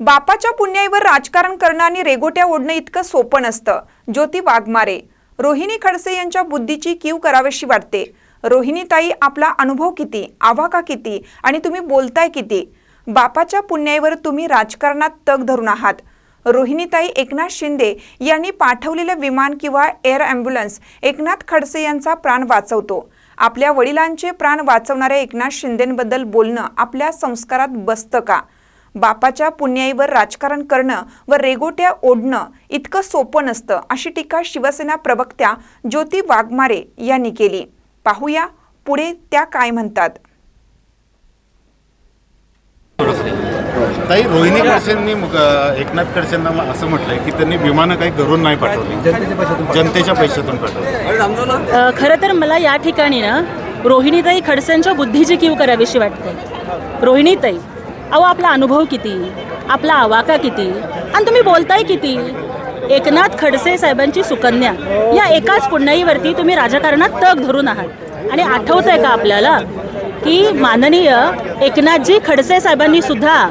बापाच्या पुण्याईवर राजकारण करणं आणि रेगोट्या ओढणं इतकं सोपं नसतं. ज्योती वाघमारे रोहिणी खडसे यांच्या बुद्धीची कीव करावीशी वाटते. रोहिणीताई आपला अनुभव किती? आवाका किती? आणि तुम्ही बोलताय किती? बापाच्या पुण्याईवर तुम्ही राजकारणात तग धरून आहात. रोहिणीताई एकनाथ शिंदे यांनी पाठवलेलं विमान किंवा एअर ॲम्ब्युलन्स एकनाथ खडसे यांचा प्राण वाचवतो. आपल्या वडिलांचे प्राण वाचवणाऱ्या एकनाथ शिंदेंबद्दल बोलणं आपल्या संस्कारात बसतं का? बापाच्या पुण्याईवर राजकारण करणं व रेगोट्या ओढणं इतकं सोपं नसतं अशी टीका शिवसेना प्रवक्त्या ज्योती वाघमारे यांनी केली. पाहूया पुढे त्या काय म्हणतात. ताई रोहिणी खडसेंनी एकनाथ खडसेंना असं म्हटलंय की त्यांनी विमानं काही घरून नाही पाठवली. जनतेच्या पैशातून पाठवली. खरं तर मला या ठिकाणी ना रोहिणीताई खडसेंच्या बुद्धीची कीव करावीशी वाटते. रोहिणीताई अहो आपला अनुभव किती? आपला आवाका किती? आणि तुम्ही बोलताय किती? एकनाथ खडसे साहेबांची सुकन्या. या एकाच पुण्याईवरती तुम्ही राजकारणात तग धरून आहात. आणि आठवत आहे का आपल्याला? की माननीय एकनाथजी खडसे साहेबांनी सुद्धा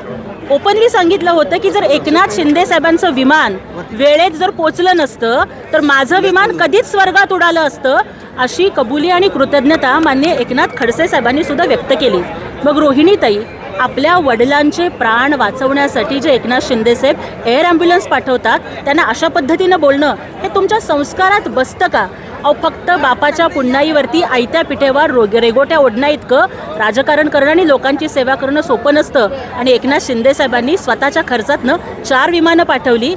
ओपनली सांगितलं होतं की जर एकनाथ शिंदे साहेबांचं विमान वेळेत जर पोचलं नसतं तर माझं विमान कधीच स्वर्गात उडालं असतं अशी कबुली आणि कृतज्ञता मान्य एकनाथ खडसे साहेबांनी सुद्धा व्यक्त केली. मग रोहिणीताई आपल्या वडिलांचे प्राण वाचवण्यासाठी जे एकनाथ शिंदे साहेब एअर ॲम्ब्युलन्स पाठवतात त्यांना अशा पद्धतीनं बोलणं हे तुमच्या संस्कारात बसतं का? अहो फक्त बापाच्या पुन्हाईवरती आयत्या पिठेवर रोग रेगोट्या ओढण्या इतकं राजकारण करणं आणि लोकांची सेवा करणं सोपं नसतं. आणि एकनाथ शिंदे साहेबांनी स्वतःच्या खर्चातनं चार विमानं पाठवली.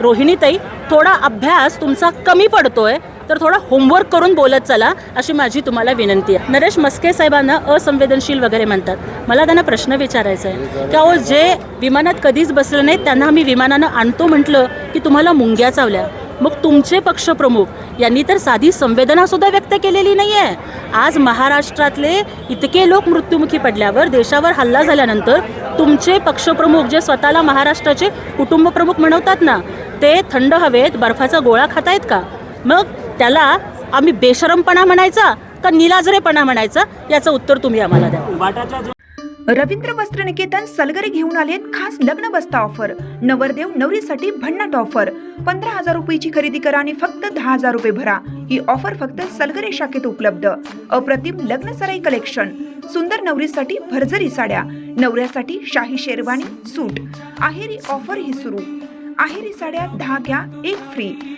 रोहिणीताई थोडा अभ्यास तुमचा कमी पडतोय. तर थोडा होमवर्क करून बोलत चला अशी माझी तुम्हाला विनंती आहे. नरेश मस्के साहेबांना असंवेदनशील वगैरे म्हणतात. मला त्यांना प्रश्न विचारायचा आहे. की अहो जे विमानात कधीच बसले नाहीत त्यांना आम्ही विमानानं आणतो म्हटलं की तुम्हाला मुंग्या चावल्या. मग तुमचे पक्षप्रमुख यांनी तर साधी संवेदनासुद्धा व्यक्त केलेली नाही आहे आज महाराष्ट्रातले इतके लोक मृत्युमुखी पडल्यावर देशावर हल्ला झाल्यानंतर तुमचे पक्षप्रमुख जे स्वतःला महाराष्ट्राचे कुटुंबप्रमुख म्हणवतात ना ते थंड हवेत बर्फाचा गोळा खातायत का? मग त्याला आम्ही बेशरमपणा म्हणायचा का निलाजरेपणा म्हणायचा याचं उत्तर तुम्ही आम्हाला द्या. रवींद्र वस्त्र निकेतन सलगरे घेऊन आलेत खास लग्न बस्ता ऑफर नवरदेव नवरीसाठी भन्नाट ऑफर पंधरा हजार रुपयाची खरेदी करा आणि फक्त दहा हजार रुपये भरा. ही ऑफर फक्त सलगरे शाखेत उपलब्ध. अप्रतिम लग्न सराई कलेक्शन सुंदर नवरीसाठी भरजरी साड्या. नवऱ्यासाठी शाही शेरवानी सूट. आहेरी ऑफर ही सुरू. आहेरी साड्या दहा घ्या एक फ्री